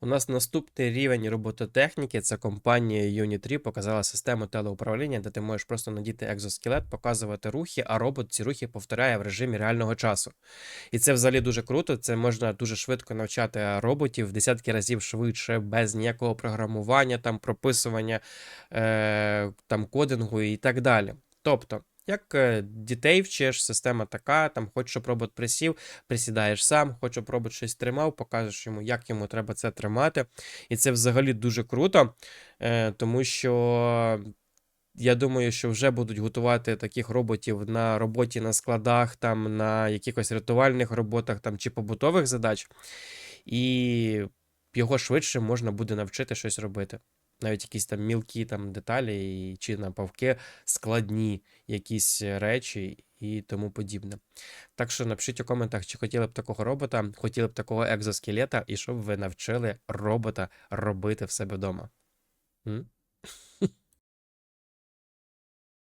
У нас наступний рівень робототехніки це компанія Unit3 показала систему телеуправління, де ти можеш просто надіти екзоскелет, показувати рухи, а робот ці рухи повторяє в режимі реального часу. І це взагалі дуже круто. Це можна дуже швидко навчати роботів в десятки разів швидше, без ніякого програмування, там прописування е, там кодингу і так далі. Тобто. Як е, дітей вчиш, система така, там хочеш, щоб робот присів, присідаєш сам, хочеш, щоб робот щось тримав, покажеш йому, як йому треба це тримати. І це взагалі дуже круто, е, тому що я думаю, що вже будуть готувати таких роботів на роботі на складах, там, на якихось рятувальних роботах там, чи побутових задач, і його швидше можна буде навчити щось робити. Навіть якісь там мілкі там деталі, чи навпавки складні якісь речі і тому подібне. Так що напишіть у коментах, чи хотіли б такого робота, хотіли б такого екзоскелета, і щоб ви навчили робота робити в себе вдома. М?